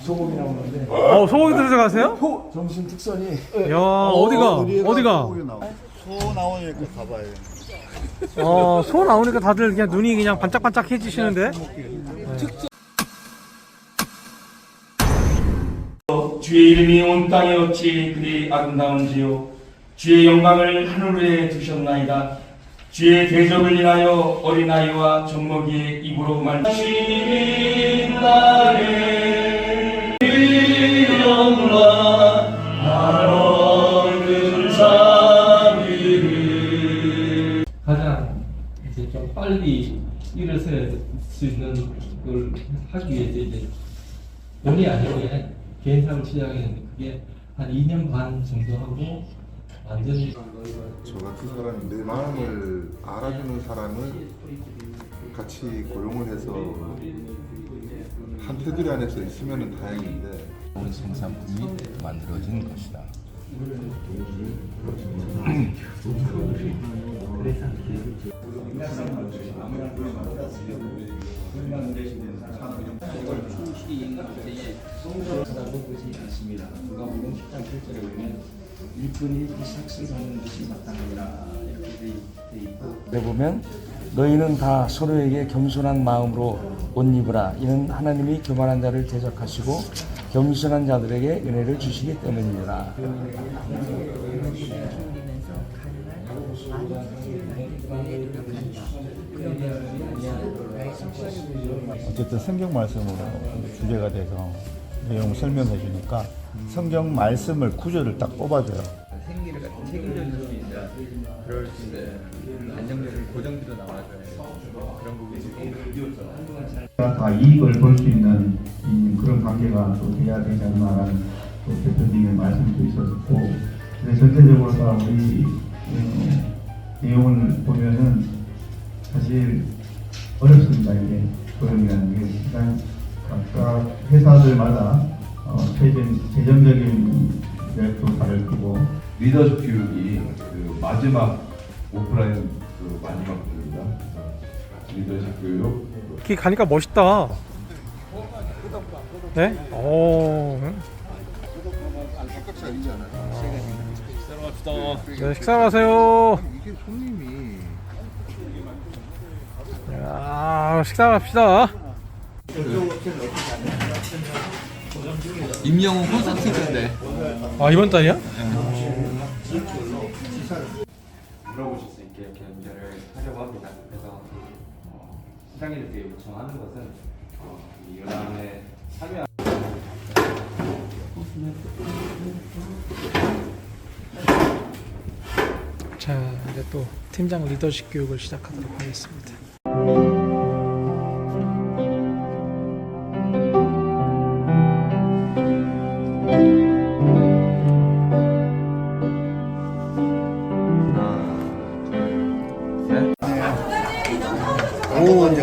소고기 나오는데 어 소고기 들어가세요? 소 점심 특선이 야 어디가 어디가? 소 나오니까 가봐야 돼. 어소 나오니까 다들 그냥 눈이 그냥 반짝반짝해지시는데. 주의 이름이 온 땅에 어찌 그리 아름다운지요 주의 영광을 하늘에 두셨나이다 주의 대적을 인하여 어린아이와 젖먹이의 입으로 나의 빨리 일어설 수 있는 걸 하기 위해서 이제 본의 아니게 개인사를 시작했는데 그게 한 2년 반 정도 하고 완전히 저 같은 사람이 내 마음을 알아주는 사람을 같이 고용을 해서 한 테두리 안에서 있으면 다행인데 좋은 생산품이 만들어진 것이다. 누가 보면 10장 7절에 보면 일꾼이 받는 것이 보면 너희는 다 서로에게 겸손한 마음으로 옷 입으라. 이는 하나님이 교만한 자를 대적하시고 겸손한 자들에게 은혜를 주시기 때문이라 어쨌든 성경 말씀으로 주제가 돼서 내용을 설명해 주니까 성경 말씀을 구절을 딱 뽑아줘요. 생기를 책임져줄 수 있는 그럴 때 안정적인 고정비도 나와줘야 그런 부분이 다 이익을 볼 수 있는 이 그런 관계가 또 돼야 되지 않나라는 또 대표님의 말씀도 있었고 근데 전체적으로 다 우리 어, 내용을 보면은 사실 어렵습니다 이게. 고용이라는 게. 일단 각각 회사들마다 어, 재정적인 계획도 거고 리더십 교육이 그 마지막 오프라인 그 마지막 교육입니다. 리더십 교육 이렇게 가니까 멋있다. 네? 오. 아니잖아요. 네, 식사 마세요. 이게 손님이 야, 식사 갑시다. 임영웅 콘서트 있던데 아, 이번 달이야? 물어보실 수 있게 이렇게 연결을 하려고 합니다. 그래서 어, 시장님들께 요청하는 것은 어, 이 연합에 참여 자, 이제 또 팀장 리더십 교육을 시작하도록 하겠습니다.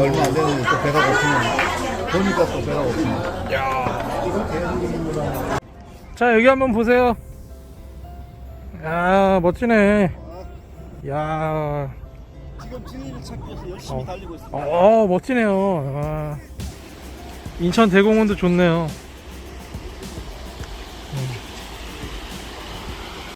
얼마 안 됐는데 또 배가 고프네. 보니까 또 배가 고프네. 자, 여기 한번 보세요. 야, 멋지네. 야. 지금 진리를 찾기 위해서 열심히 달리고 있습니다. 어, 멋지네요. 아, 인천 대공원도 좋네요.